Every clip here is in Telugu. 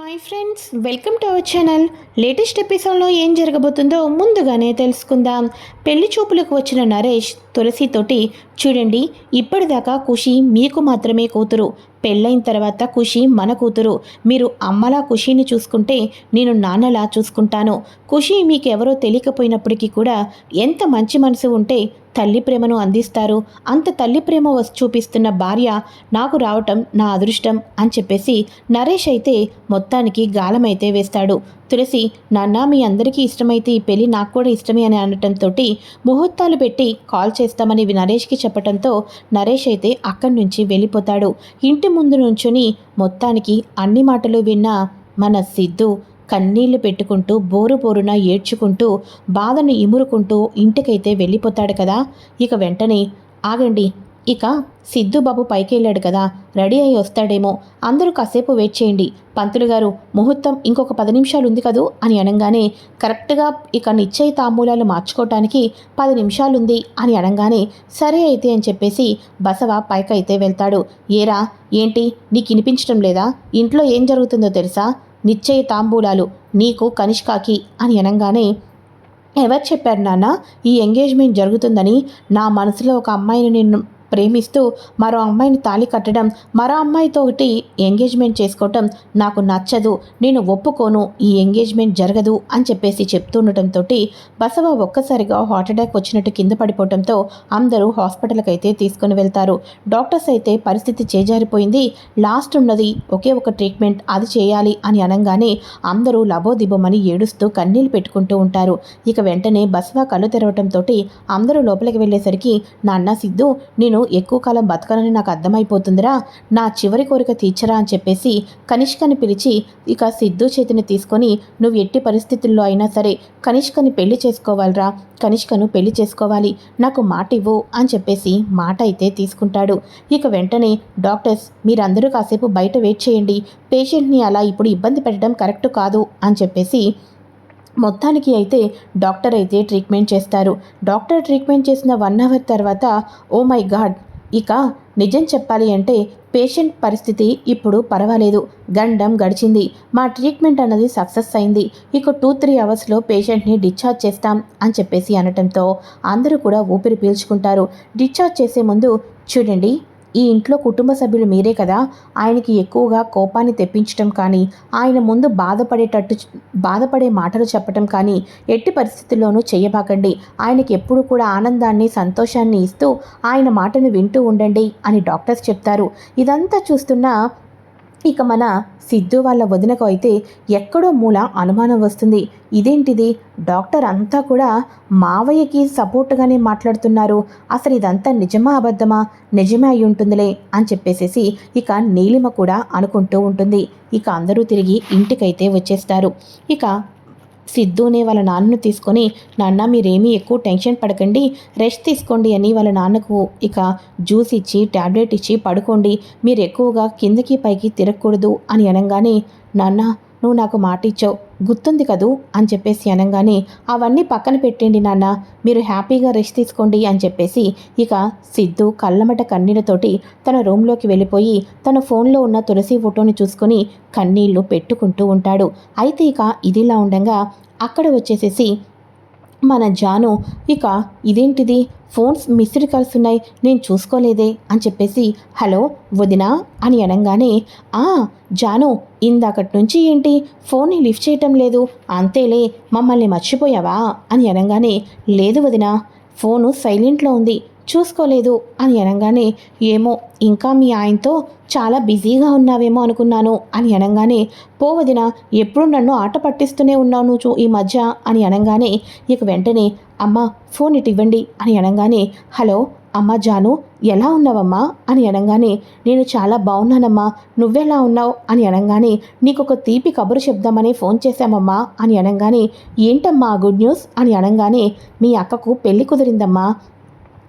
Hi friends welcome to our channel latest ఎపిసోడ్లో ఏం జరగబోతుందో ముందుగానే తెలుసుకుందాం. పెళ్ళి చూపులకు వచ్చిన నరేష్ తులసితోటి చూడండి ఇప్పటిదాకా ఖుషి మీకు మాత్రమే కూతురు. పెళ్ళైన తర్వాత ఖుషి మన కూతురు. మీరు అమ్మలా ఖుషీని చూసుకుంటే నేను నాన్నలా చూసుకుంటాను. ఖుషి మీకెవరో తెలియకపోయినప్పటికీ కూడా ఎంత మంచి మనసు ఉంటే తల్లి ప్రేమను అందిస్తారు. అంత తల్లి ప్రేమ వస్తు చూపిస్తున్న భార్య నాకు రావటం నా అదృష్టం అని చెప్పేసి నరేష్ అయితే మొత్తానికి గాలమైతే వేస్తాడు. తులసి నాన్న మీ అందరికీ ఇష్టమైతే ఈ పెళ్ళి నాకు కూడా ఇష్టమే అని అనటంతో ముహూర్తాలు పెట్టి కాల్ చేస్తామని నరేష్కి చెప్పడంతో నరేష్ అయితే అక్కడి నుంచి వెళ్ళిపోతాడు. ఇంటి ముందు నుంచుని మొత్తానికి అన్ని మాటలు విన్న మన సిద్ధు కన్నీళ్ళు పెట్టుకుంటూ బోరు బోరున ఏడ్చుకుంటూ బాధను ఇమురుకుంటూ ఇంటికైతే వెళ్ళిపోతాడు కదా. ఇక వెంటనే ఆగండి ఇక సిద్ధుబాబు బాబు పైకి వెళ్ళాడు కదా రెడీ అయి వస్తాడేమో. అందరూ కాసేపు వెయిట్ చేయండి. పంతులు గారు ముహూర్తం ఇంకొక పది నిమిషాలు ఉంది కదూ అని అనగానే కరెక్ట్గా ఇక నిశ్చయ తాంబూలాలు మార్చుకోవటానికి పది నిమిషాలుంది అని అనగానే సరే అయితే అని చెప్పేసి బసవ పైకైతే వెళ్తాడు. ఏరా ఏంటి? నీకు వినిపించడం లేదా? ఇంట్లో ఏం జరుగుతుందో తెలుసా? నిశ్చయ తాంబూలాలు నీకు కనిష్కాకి అని అనగానే ఎవరు చెప్పారు నాన్న? ఈ ఎంగేజ్మెంట్ జరుగుతుందని నా మనసులో ఒక అమ్మాయిని నేను ప్రేమిస్తూ మరో అమ్మాయిని తాళి కట్టడం మరో అమ్మాయితోటి ఎంగేజ్మెంట్ చేసుకోవటం నాకు నచ్చదు. నేను ఒప్పుకోను. ఈ ఎంగేజ్మెంట్ జరగదు అని చెప్పేసి చెప్తుండటంతో బసవ ఒక్కసారిగా హార్ట్ అటాక్ వచ్చినట్టు కింద పడిపోవడంతో అందరూ హాస్పిటల్కి అయితే తీసుకుని వెళ్తారు. డాక్టర్స్ అయితే పరిస్థితి చేజారిపోయింది. లాస్ట్ ఉన్నది ఒకే ఒక ట్రీట్మెంట్ అది చేయాలి అని అనగానే అందరూ లబోదిబోమని ఏడుస్తూ కన్నీళ్ళు పెట్టుకుంటూ ఉంటారు. ఇక వెంటనే బసవ కళ్ళు తెరవటంతో అందరూ లోపలికి వెళ్ళేసరికి నాన్న సిద్ధు నేను ఎక్కువ కాలం బతకనని నాకు అర్థమైపోతుందిరా. నా చివరి కోరిక తీర్చరా అని చెప్పేసి కనిష్కని పిలిచి ఇక సిద్ధు చేతిని తీసుకొని నువ్వు ఎట్టి పరిస్థితుల్లో అయినా సరే కనిష్కని పెళ్ళి చేసుకోవాలిరా. కనిష్కను పెళ్ళి చేసుకోవాలి. నాకు మాట ఇవ్వు అని చెప్పేసి మాట అయితే తీసుకుంటాడు. ఇక వెంటనే డాక్టర్స్ మీరందరూ కాసేపు బయట వెయిట్ చేయండి. పేషెంట్ని అలా ఇప్పుడు ఇబ్బంది పెట్టడం కరెక్ట్ కాదు అని చెప్పేసి మొత్తానికి అయితే డాక్టర్ అయితే ట్రీట్మెంట్ చేస్తారు. డాక్టర్ ట్రీట్మెంట్ చేసిన వన్ అవర్ తర్వాత ఓ మై గాడ్! ఇక నిజం చెప్పాలి అంటే పేషెంట్ పరిస్థితి ఇప్పుడు పర్వాలేదు. గండం గడిచింది. మా ట్రీట్మెంట్ అన్నది సక్సెస్ అయింది. ఇక టూ త్రీ అవర్స్లో పేషెంట్ని డిశ్చార్జ్ చేస్తాం అని చెప్పేసి అనటంతో అందరూ కూడా ఊపిరి పీల్చుకుంటారు. డిశ్చార్జ్ చేసే ముందు చూడండి ఈ ఇంట్లో కుటుంబ సభ్యులు మీరే కదా. ఆయనకి ఎక్కువగా కోపాన్ని తెప్పించటం కానీ ఆయన ముందు బాధపడేటట్టు బాధపడే మాటలు చెప్పటం కానీ ఎట్టి పరిస్థితుల్లోనూ చేయబాకండి. ఆయనకి ఎప్పుడు కూడా ఆనందాన్ని సంతోషాన్ని ఇస్తూ ఆయన మాటను వింటూ ఉండండి అని డాక్టర్స్ చెప్తారు. ఇదంతా చూస్తున్న ఇక మన సిద్ధు వాళ్ళ వదినకు అయితే ఎక్కడో మూల అనుమానం వస్తుంది. ఇదేంటిది? డాక్టర్ అంతా కూడా మావయ్యకి సపోర్ట్గానే మాట్లాడుతున్నారు. అసలు ఇదంతా నిజమా అబద్ధమా? నిజమే అయి ఉంటుందిలే అని చెప్పేసేసి ఇక నీలిమ కూడా అనుకుంటూ ఉంటుంది. ఇక అందరూ తిరిగి ఇంటికైతే వచ్చేస్తారు. ఇక సిద్ధునే వాళ్ళ నాన్నను తీసుకొని నాన్న మీరేమీ ఎక్కువ టెన్షన్ పడకండి రెస్ట్ తీసుకోండి అని వాళ్ళ నాన్నకు ఇక జ్యూస్ ఇచ్చి ట్యాబ్లెట్ ఇచ్చి పడుకోండి మీరు ఎక్కువగా కిందకి పైకి తిరగకూడదు అని అనగానే నాన్న నువ్వు నాకు మాట ఇచ్చావు గుర్తుంది కదూ? అని చెప్పేసి అనగానే అవన్నీ పక్కన పెట్టండి నాన్న మీరు హ్యాపీగా రెస్ట్ తీసుకోండి అని చెప్పేసి ఇక సిద్ధు కళ్ళమట కన్నీళ్ళతోటి తన రూమ్లోకి వెళ్ళిపోయి తన ఫోన్లో ఉన్న తులసి ఫోటోని చూసుకొని కన్నీళ్ళు పెట్టుకుంటూ ఉంటాడు. అయితే ఇక ఇదిలా ఉండగా అక్కడ వచ్చేసేసి మన జాను ఇక ఇదేంటిది? ఫోన్స్ మిస్డ్ కాల్స్ ఉన్నాయి నేను చూసుకోలేదే అని చెప్పేసి హలో వదినా అని అనగానే ఆ జాను ఇందాకటి నుంచి ఏంటి? ఫోన్ని లిఫ్ట్ చేయటం లేదు. అంతేలే మమ్మల్ని మర్చిపోయావా? అని అనగానే లేదు వదినా ఫోను సైలెంట్లో ఉంది. చూసుకోలేదు అని అనగానే ఏమో ఇంకా మీ ఆయనతో చాలా బిజీగా ఉన్నావేమో అనుకున్నాను అని అనగానే పోవదిన ఎప్పుడు నన్ను ఆట పట్టిస్తూనే ఉన్నావు నువ్వు ఈ మధ్య అని అనగానే ఇక వెంటనే అమ్మ ఫోన్ ఇటు ఇవ్వండి అని అనగానే హలో అమ్మ జాను ఎలా ఉన్నావమ్మా? అని అనగానే నేను చాలా బాగున్నానమ్మా నువ్వెలా ఉన్నావు? అని అనగానే నీకు ఒక తీపి కబురు చెప్దామని ఫోన్ చేశామమ్మా అని అనగానే ఏంటమ్మా గుడ్ న్యూస్ అని అనగానే మీ అక్కకు పెళ్ళి కుదిరిందమ్మా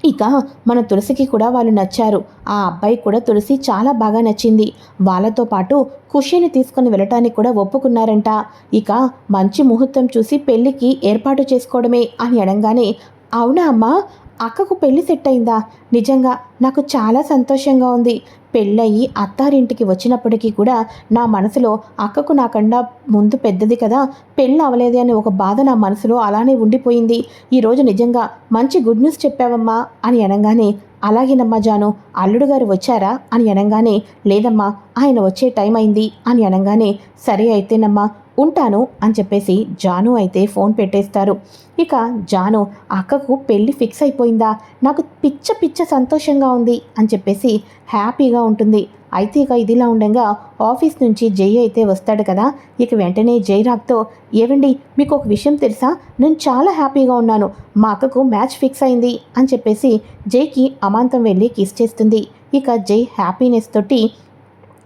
ఇక మన తులసికి కూడా వాళ్ళు నచ్చారు. ఆ అబ్బాయి కూడా తులసి చాలా బాగా నచ్చింది. వాళ్ళతో పాటు ఖుషీని తీసుకుని వెళ్ళటానికి కూడా ఒప్పుకున్నారంట. ఇక మంచి ముహూర్తం చూసి పెళ్ళికి ఏర్పాటు చేసుకోవడమే అని అనగానే అవునా అమ్మా? అక్కకు పెళ్ళి సెట్ అయిందా నిజంగా నాకు చాలా సంతోషంగా ఉంది. పెళ్ళయి అత్తారింటికి వచ్చినప్పటికీ కూడా నా మనసులో అక్కకు నాకన్నా ముందు పెద్దది కదా పెళ్ళి అవ్వలేదు అనే ఒక బాధ నా మనసులో అలానే ఉండిపోయింది. ఈరోజు నిజంగా మంచి గుడ్ న్యూస్ చెప్పావమ్మా అని అనగానే అలాగేనమ్మా జాను అల్లుడు గారు వచ్చారా అని అనగానే లేదమ్మా ఆయన వచ్చే టైం అయింది అని అనగానే సరే అయితేనమ్మా ఉంటాను అని చెప్పేసి జాను అయితే ఫోన్ పెట్టేస్తారు. ఇక జాను అక్కకు పెళ్ళి ఫిక్స్ అయిపోయిందా? నాకు పిచ్చ పిచ్చ సంతోషంగా ఉంది అని చెప్పేసి హ్యాపీగా ఉంటుంది. అయితే ఇక ఇదిలా ఉండగా ఆఫీస్ నుంచి జై అయితే వస్తాడు కదా. ఇక వెంటనే జైరాగ్తో ఏవండి మీకు ఒక విషయం తెలుసా? నేను చాలా హ్యాపీగా ఉన్నాను. మా అక్కకు మ్యాచ్ ఫిక్స్ అయింది అని చెప్పేసి జైకి అమాంతం వెళ్ళి కిస్ చేస్తుంది. ఇక జై హ్యాపీనెస్ తోటి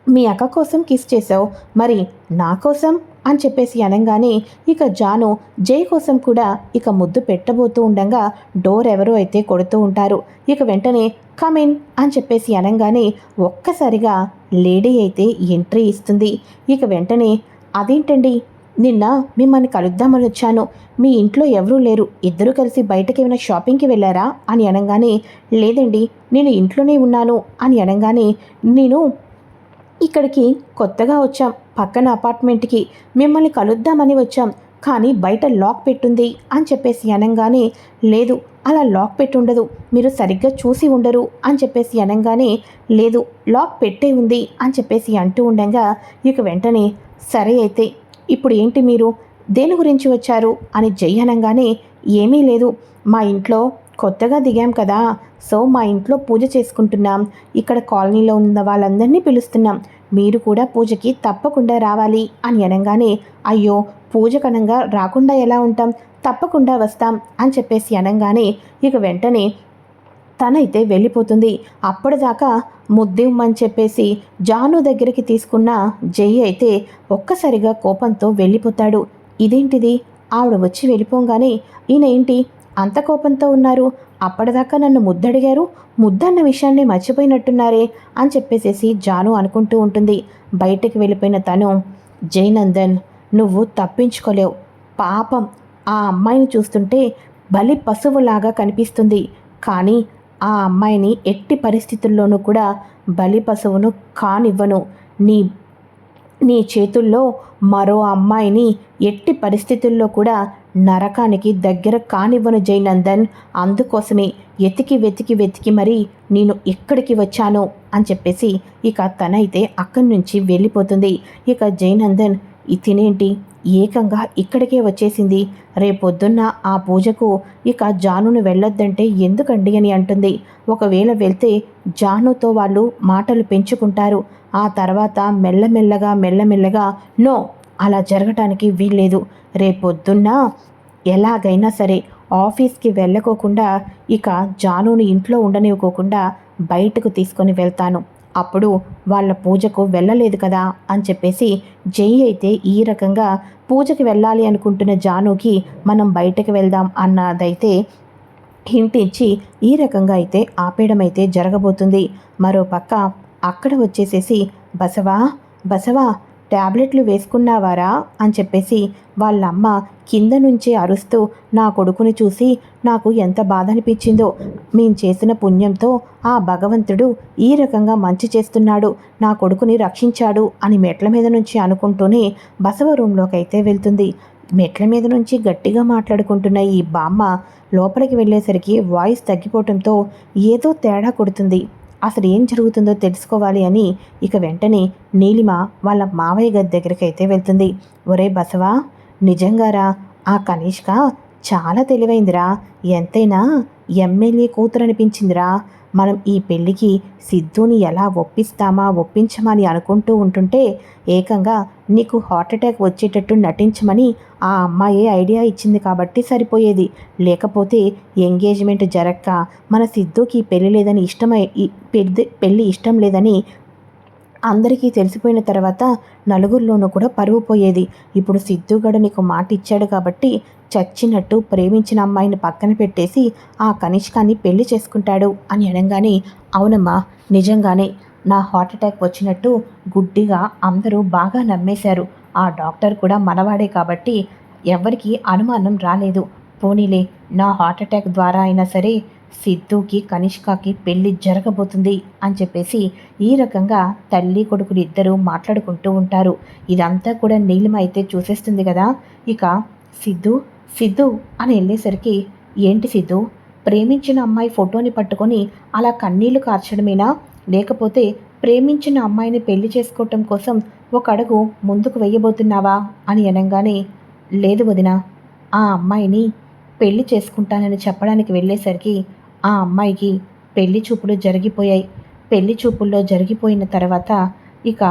మీ అక్క కోసం కిస్ చేసావు మరి నా కోసం? అని చెప్పేసి అనగానే ఇక జాను జై కోసం కూడా ఇక ముద్దు పెట్టబోతూ ఉండగా డోర్ ఎవరో అయితే కొడుతూ ఉంటారు. ఇక వెంటనే కమిన్ అని చెప్పేసి అనగానే ఒక్కసారిగా లేడీ అయితే ఎంట్రీ ఇస్తుంది. ఇక వెంటనే అదేంటండి? నిన్న మిమ్మల్ని కలుద్దామని వచ్చాను. మీ ఇంట్లో ఎవరూ లేరు. ఇద్దరు కలిసి బయటకి ఏమైనా షాపింగ్కి వెళ్ళారా? అని అనగానే లేదండి. నేను ఇంట్లోనే ఉన్నాను. అని అనగానే నేను ఇక్కడికి కొత్తగా వచ్చాం. పక్కన అపార్ట్మెంట్కి మిమ్మల్ని కలుద్దామని వచ్చాం. కానీ బయట లాక్ పెట్టుంది అని చెప్పేసి అనగానే లేదు అలా లాక్ పెట్టుండదు. మీరు సరిగ్గా చూసి ఉండరు అని చెప్పేసి అనగానే లేదు లాక్ పెట్టే ఉంది అని చెప్పేసి అంటూ ఉండగా ఇక వెంటనే సరే అయితే ఇప్పుడు ఏంటి మీరు? దేని గురించి వచ్చారు? అని జై అనగానే ఏమీ లేదు. మా ఇంట్లో కొత్తగా దిగాం కదా. సో మా ఇంట్లో పూజ చేసుకుంటున్నాం. ఇక్కడ కాలనీలో ఉన్న వాళ్ళందరినీ పిలుస్తున్నాం. మీరు కూడా పూజకి తప్పకుండా రావాలి. అని అనగానే అయ్యో పూజ కనంగా రాకుండా ఎలా ఉంటాం? తప్పకుండా వస్తాం అని చెప్పేసి అనగానే ఇక వెంటనే తనైతే వెళ్ళిపోతుంది. అప్పటిదాకా ముద్దిమ్మని చెప్పేసి జాను దగ్గరికి తీసుకున్న జై అయితే ఒక్కసారిగా కోపంతో వెళ్ళిపోతాడు. ఇదేంటిది? ఆవిడ వచ్చి వెళ్ళిపోగానే ఈయన ఏంటి? అంత కోపంతో ఉన్నారు. అప్పటిదాకా నన్ను ముద్దడిగారు. ముద్దన్న విషయాన్ని మర్చిపోయినట్టున్నారే అని చెప్పేసేసి జాను అనుకుంటూ ఉంటుంది. బయటకు వెళ్ళిపోయిన తను జైనందన్ నువ్వు తప్పించుకోలేవు. పాపం ఆ అమ్మాయిని చూస్తుంటే బలి పశువులాగా కనిపిస్తుంది. కానీ ఆ అమ్మాయిని ఎట్టి పరిస్థితుల్లోనూ కూడా బలి పశువును కానివ్వను. నీ నీ చేతుల్లో మరో అమ్మాయిని ఎట్టి పరిస్థితుల్లో కూడా నరకానికి దగ్గర కానివ్వను జైనందన్ అందుకోసమే ఎతికి వెతికి వెతికి మరి నేను ఇక్కడికి వచ్చాను అని చెప్పేసి ఇక తనైతే అక్కడి నుంచి వెళ్ళిపోతుంది. ఇక జైనందన్ తినేంటి? ఏకంగా ఇక్కడికే వచ్చేసింది. రేపొద్దున్న ఆ పూజకు ఇక జానును వెళ్ళొద్దంటే ఎందుకండి అని అంటుంది. ఒకవేళ వెళ్తే జానుతో వాళ్ళు మాటలు పెంచుకుంటారు. ఆ తర్వాత మెల్లమెల్లగా మెల్లమెల్లగా నో అలా జరగటానికి వీల్లేదు. రేపొద్దున్న ఎలాగైనా సరే ఆఫీస్కి వెళ్ళకోకుండా ఇక జానుని ఇంట్లో ఉండనివ్వకోకుండా బయటకు తీసుకొని వెళ్తాను. అప్పుడు వాళ్ళ పూజకు వెళ్ళలేదు కదా అని చెప్పేసి జై అయితే ఈ రకంగా పూజకి వెళ్ళాలి అనుకుంటున్న జానుకి మనం బయటకు వెళ్దాం అన్నదైతే హింట్ ఇచ్చి ఈ రకంగా అయితే ఆపేయడం అయితే జరగబోతుంది. మరో పక్క అక్కడ వచ్చేసేసి బసవా బసవా ట్యాబ్లెట్లు వేసుకున్నావారా? అని చెప్పేసి వాళ్ళమ్మ కింద నుంచే అరుస్తూ నా కొడుకుని చూసి నాకు ఎంత బాధ అనిపించిందో మేం చేసిన పుణ్యంతో ఆ భగవంతుడు ఈ రకంగా మంచి చేస్తున్నాడు నా కొడుకుని రక్షించాడు అని మెట్ల మీద నుంచి అనుకుంటూనే బసవ రూమ్లోకి అయితే వెళ్తుంది. మెట్ల మీద నుంచి గట్టిగా మాట్లాడుకుంటున్న ఈ బామ్మ లోపలికి వెళ్ళేసరికి వాయిస్ తగ్గిపోవడంతో ఏదో తేడా కొడుతుంది. అసలు ఏం జరుగుతుందో తెలుసుకోవాలి అని ఇక వెంటనే నీలిమ వాళ్ళ మావయ్య గారి దగ్గరికి అయితే వెళ్తుంది. ఒరే బసవా నిజంగారా? ఆ కనిష్క చాలా తెలివైందిరా. ఎంతైనా ఎమ్మెల్యే కూతురు అనిపించిందిరా మనం ఈ పెళ్ళికి సిద్ధుని ఎలా ఒప్పిస్తామా ఒప్పించమా అని అనుకుంటూ ఉంటుంటే ఏకంగా నీకు హార్ట్ అటాక్ వచ్చేటట్టు నటించమని ఆ అమ్మాయే ఐడియా ఇచ్చింది కాబట్టి సరిపోయేది. లేకపోతే ఎంగేజ్మెంట్ జరక్క. మన సిద్ధుకి పెళ్ళి లేదని ఇష్టమై పెద్ద పెళ్ళి ఇష్టం లేదని అందరికీ తెలిసిపోయిన తర్వాత నలుగురిలోనూ కూడా పరువు పోయేది. ఇప్పుడు సిద్ధుగడు నీకు మాట ఇచ్చాడు కాబట్టి చచ్చినట్టు ప్రేమించిన అమ్మాయిని పక్కన పెట్టేసి ఆ కనిష్కాన్ని పెళ్ళి చేసుకుంటాడు అని అనగానే అవునమ్మా నిజంగానే నా హార్ట్ అటాక్ వచ్చినట్టు గుడ్డిగా అందరూ బాగా నమ్మేశారు. ఆ డాక్టర్ కూడా మనవాడే కాబట్టి ఎవరికీ అనుమానం రాలేదు. పోనీలే నా హార్ట్ అటాక్ ద్వారా అయినా సరే సిద్ధుకి కనిష్కకి పెళ్ళి జరగబోతుంది అని చెప్పేసి ఈ రకంగా తల్లి కొడుకులు ఇద్దరూ మాట్లాడుకుంటూ ఉంటారు. ఇదంతా కూడా నీలిమ అయితే చూసేస్తుంది కదా. ఇక సిద్ధు సిద్ధు అని వెళ్ళేసరికి ఏంటి సిద్ధు? ప్రేమించిన అమ్మాయి ఫోటోని పట్టుకొని అలా కన్నీళ్ళు కార్చడమేనా? లేకపోతే ప్రేమించిన అమ్మాయిని పెళ్ళి చేసుకోవటం కోసం ఒక అడుగు ముందుకు వెయ్యబోతున్నావా అని అనగానే లేదు వదిన ఆ అమ్మాయిని పెళ్ళి చేసుకుంటానని చెప్పడానికి వెళ్ళేసరికి ఆ అమ్మాయికి పెళ్ళి చూపులు జరిగిపోయాయి. పెళ్ళి చూపుల్లో జరిగిపోయిన తర్వాత ఇక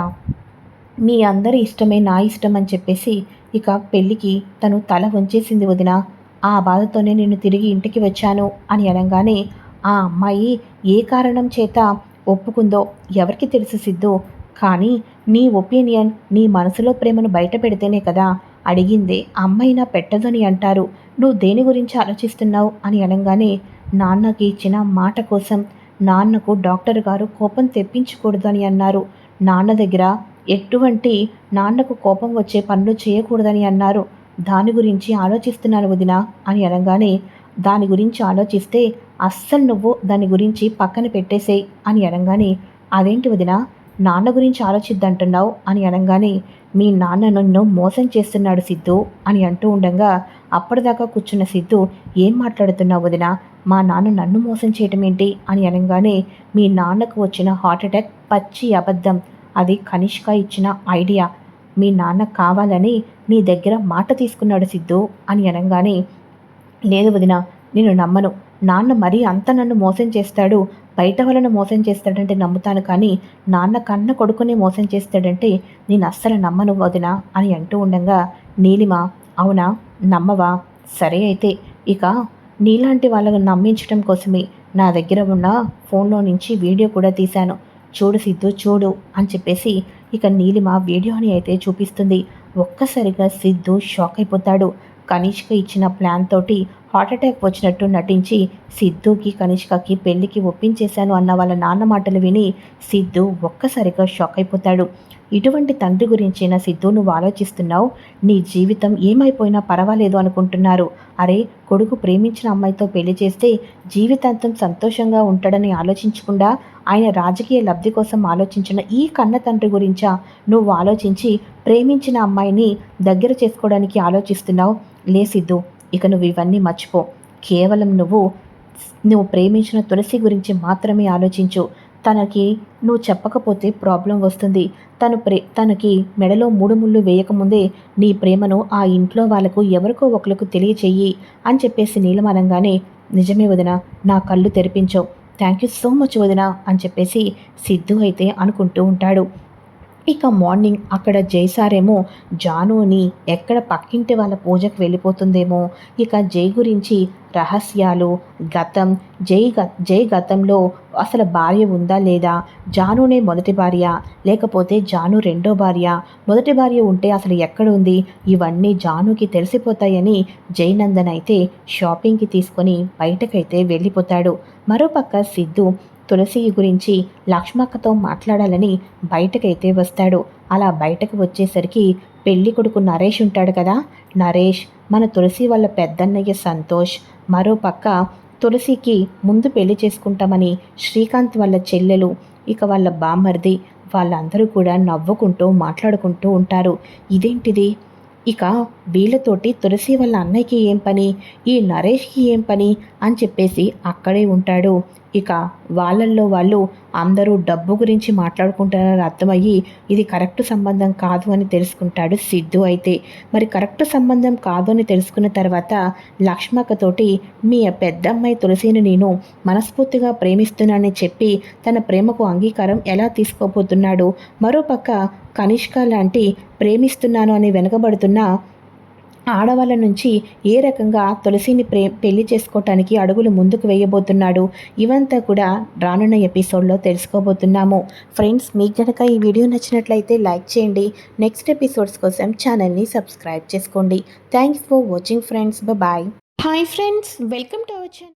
మీ అందరి ఇష్టమే నా ఇష్టం అని చెప్పేసి ఇక పెళ్ళికి తను తల వంచేసింది వదిన. ఆ బాధతోనే నేను తిరిగి ఇంటికి వచ్చాను అని అనగానే ఆ అమ్మాయి ఏ కారణం చేత ఒప్పుకుందో ఎవరికి తెలుసు సిద్ధు. కానీ నీ ఒపీనియన్ నీ మనసులో ప్రేమను బయట పెడితేనే కదా అడిగిందే నా పెట్టదని అంటారు. నువ్వు దేని గురించి ఆలోచిస్తున్నావు? అని అనగానే నాన్నకి ఇచ్చిన మాట కోసం నాన్నకు డాక్టర్ గారు కోపం తెప్పించకూడదు అని అన్నారు. నాన్న దగ్గర ఎటువంటి నాన్నకు కోపం వచ్చే పనులు చేయకూడదని అన్నారు. దాని గురించి ఆలోచిస్తున్నాను వదిన అని అనగానే దాని గురించి ఆలోచిస్తే అస్సలు నువ్వు దాని గురించి పక్కన పెట్టేసేయి అని అనగానే అదేంటి వదిన నాన్న గురించి ఆలోచిద్దంటున్నావు? అని అనగానే మీ నాన్న నన్ను మోసం చేస్తున్నాడు సిద్ధు అని అంటూ ఉండగా అప్పటిదాకా కూర్చున్న సిద్ధు ఏం మాట్లాడుతున్నావు వదిన? మా నాన్న నన్ను మోసం చేయటం ఏంటి అని అనగానే మీ నాన్నకు వచ్చిన హార్ట్ అటాక్ పచ్చి అబద్ధం. అది కనిష్క ఇచ్చిన ఐడియా. మీ నాన్న కావాలని నీ దగ్గర మాట తీసుకున్నాడు సిద్ధు అని అనగానే లేదు వదిన నేను నమ్మను. నాన్న మరీ అంత నన్ను మోసం చేస్తాడు. బయట వాళ్ళను మోసం చేస్తాడంటే నమ్ముతాను కానీ నాన్న కన్న కొడుకునే మోసం చేస్తాడంటే నేను అస్సలు నమ్మను వదిన అని అంటూ ఉండగా నీలిమ అవునా? నమ్మవా? సరే అయితే. ఇక నీలాంటి వాళ్ళని నమ్మించడం కోసమే నా దగ్గర ఉన్న ఫోన్లో నుంచి వీడియో కూడా తీశాను. చూడు సిద్ధు చూడు అని చెప్పేసి ఇక నీలిమ వీడియోని అయితే చూపిస్తుంది. ఒక్కసారిగా సిద్ధు షాక్ అయిపోతాడు. కనిష్క ఇచ్చిన ప్లాన్ తోటి హార్ట్అటాక్ వచ్చినట్టు నటించి సిద్ధుకి కనిష్కకి పెళ్ళికి ఒప్పించేశాను అన్న వాళ్ళ నాన్న మాటలు విని సిద్ధు ఒక్కసారిగా షాక్ అయిపోతాడు. ఇటువంటి తండ్రి గురించైనా సిద్ధు నువ్వు ఆలోచిస్తున్నావు? నీ జీవితం ఏమైపోయినా పర్వాలేదు అనుకుంటున్నారు. అరే కొడుకు ప్రేమించిన అమ్మాయితో పెళ్ళి చేస్తే జీవితాంతం సంతోషంగా ఉంటాడని ఆలోచించకుండా ఆయన రాజకీయ లబ్ధి కోసం ఆలోచించిన ఈ కన్న తండ్రి గురించా? నువ్వు ఆలోచించి ప్రేమించిన అమ్మాయిని దగ్గర చేసుకోవడానికి ఆలోచిస్తున్నావు? లే సిద్ధు ఇక నువ్వు ఇవన్నీ మర్చిపో. కేవలం నువ్వు నువ్వు ప్రేమించిన తులసి గురించి మాత్రమే ఆలోచించు. తనకి నువ్వు చెప్పకపోతే ప్రాబ్లం వస్తుంది. తను ప్రే తనకి మెడలో మూడు ముళ్ళు వేయకముందే నీ ప్రేమను ఆ ఇంట్లో వాళ్ళకు ఎవరికో ఒకరికి తెలియచేయి అని చెప్పేసి నీలమనంగానే నిజమే వదిన నా కళ్ళు తెరిపించవు. థ్యాంక్ యూ సో మచ్ వదిన అని చెప్పేసి సిద్ధు అయితే అనుకుంటూ ఉంటాడు. ఇక మార్నింగ్ అక్కడ జైసారేమో జానుని ఎక్కడ పక్కింటి వాళ్ళ పూజకు వెళ్ళిపోతుందేమో. ఇక జై గురించి రహస్యాలు గతం జై గ జై గతంలో అసలు భార్య ఉందా లేదా? జానునే మొదటి భార్య లేకపోతే జాను రెండో భార్య? మొదటి భార్య ఉంటే అసలు ఎక్కడ ఉంది? ఇవన్నీ జానుకి తెలిసిపోతాయని జైనందన్ అయితే షాపింగ్కి తీసుకొని బయటకైతే వెళ్ళిపోతాడు. మరోపక్క సిద్ధు తులసి గురించి లక్ష్మక్కతో మాట్లాడాలని బయటకైతే వస్తాడు. అలా బయటకు వచ్చేసరికి పెళ్ళి కొడుకు నరేష్ ఉంటాడు కదా. నరేష్ మన తులసి వాళ్ళ పెద్దన్నయ్య సంతోష్ మరో పక్క తులసికి ముందు పెళ్ళి చేసుకుంటామని శ్రీకాంత్ వాళ్ళ చెల్లెలు ఇక వాళ్ళ బామ్మర్ది వాళ్ళందరూ కూడా నవ్వుకుంటూ మాట్లాడుకుంటూ ఉంటారు. ఇదేంటిది? ఇక వీళ్ళతోటి తులసి వాళ్ళ అన్నయ్యకి ఏం పని? ఈ నరేష్కి ఏం పని? అని చెప్పేసి అక్కడే ఉంటాడు. ఇక వాళ్ళల్లో వాళ్ళు అందరూ డబ్బు గురించి మాట్లాడుకుంటారని అర్థమయ్యి ఇది కరెక్ట్ సంబంధం కాదు అని తెలుసుకుంటాడు సిద్ధు అయితే. మరి కరెక్ట్ సంబంధం కాదు అని తెలుసుకున్న తర్వాత లక్ష్మక్కతోటి మీ పెద్దమ్మాయి తులసిని నేను మనస్ఫూర్తిగా ప్రేమిస్తున్నానని చెప్పి తన ప్రేమకు అంగీకారం ఎలా తీసుకోబోతున్నాడు? మరోపక్క కనిష్క లాంటి ప్రేమిస్తున్నాను అని వెనకబడుతున్న ఆడవాళ్ళ నుంచి ఏ రకంగా తులసిని ప్రే పెళ్ళి చేసుకోవటానికి అడుగులు ముందుకు వేయబోతున్నాడు? ఇవంతా కూడా రానున్న ఎపిసోడ్లో తెలుసుకోబోతున్నాము. ఫ్రెండ్స్ మీకు కనుక ఈ వీడియో నచ్చినట్లయితే లైక్ చేయండి. నెక్స్ట్ ఎపిసోడ్స్ కోసం ఛానల్ని సబ్స్క్రైబ్ చేసుకోండి. Thanks for watching friends. Bye. Hi friends welcome to our channel.